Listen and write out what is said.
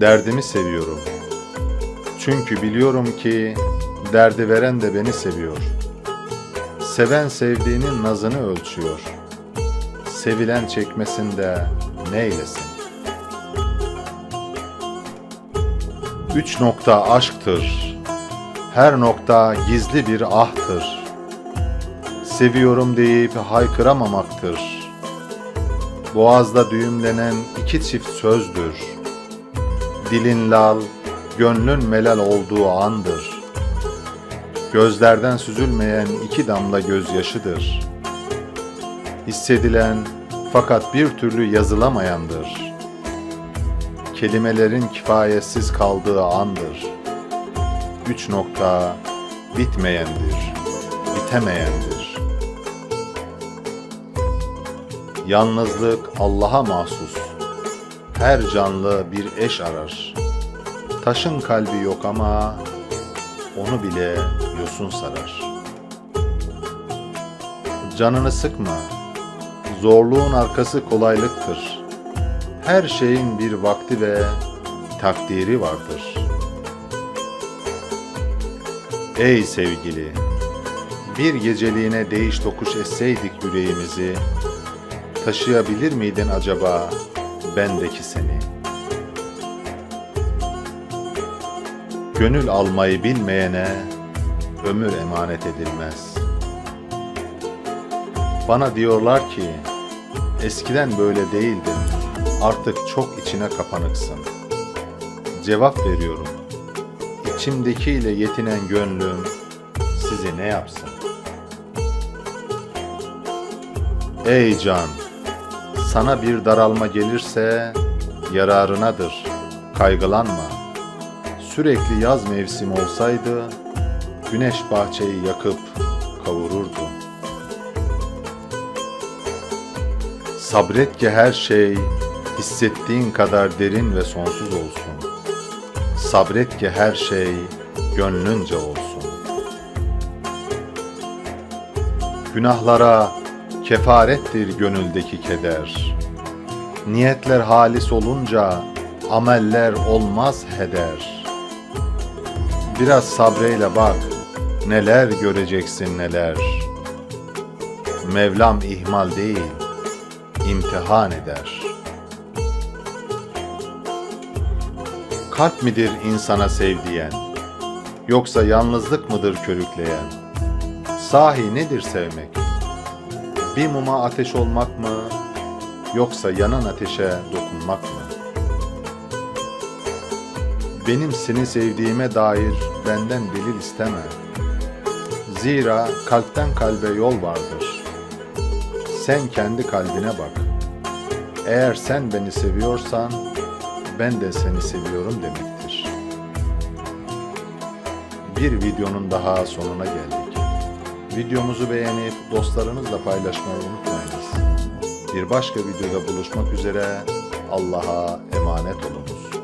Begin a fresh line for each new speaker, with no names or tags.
Derdimi seviyorum. Çünkü biliyorum ki derdi veren de beni seviyor. Seven sevdiğinin nazını ölçüyor. Sevilen çekmesinde neylesin? Üç nokta aşktır. Her nokta gizli bir ahtır. Seviyorum deyip haykıramamaktır. Boğazda düğümlenen iki çift sözdür. Dilin lal, gönlün melal olduğu andır. Gözlerden süzülmeyen iki damla gözyaşıdır. Hissedilen fakat bir türlü yazılamayandır. Kelimelerin kifayetsiz kaldığı andır. Üç nokta bitmeyendir, bitemeyendir. Yalnızlık Allah'a mahsus. Her canlı bir eş arar. Taşın kalbi yok ama onu bile yosun sarar. Canını sıkma. Zorluğun arkası kolaylıktır. Her şeyin bir vakti ve takdiri vardır. Ey sevgili, bir geceliğine değiş tokuş etseydik yüreğimizi, taşıyabilir miydin acaba bendeki seni? Gönül almayı bilmeyene ömür emanet edilmez. Bana diyorlar ki eskiden böyle değildin. Artık çok içine kapanıksın. Cevap veriyorum. İçimdekiyle yetinen gönlüm sizi ne yapsın? Ey can, sana bir daralma gelirse yararınadır. Kaygılanma. Sürekli yaz mevsim olsaydı güneş bahçeyi yakıp kavururdu. Sabret ki her şey hissettiğin kadar derin ve sonsuz olsun. Sabret ki her şey gönlünce olsun. Günahlara kefarettir gönüldeki keder. Niyetler halis olunca ameller olmaz heder. Biraz sabreyle bak, neler göreceksin neler. Mevlam ihmal değil, imtihan eder. Kalp midir insana sevdiyen? Yoksa yalnızlık mıdır körükleyen? Sahi nedir sevmek? Bir muma ateş olmak mı? Yoksa yanan ateşe dokunmak mı? Benim seni sevdiğime dair benden delil isteme. Zira kalpten kalbe yol vardır. Sen kendi kalbine bak. Eğer sen beni seviyorsan ben de seni seviyorum demektir. Bir videonun daha sonuna geldik. Videomuzu beğenip dostlarınızla paylaşmayı unutmayınız. Bir başka videoda buluşmak üzere Allah'a emanet olunuz.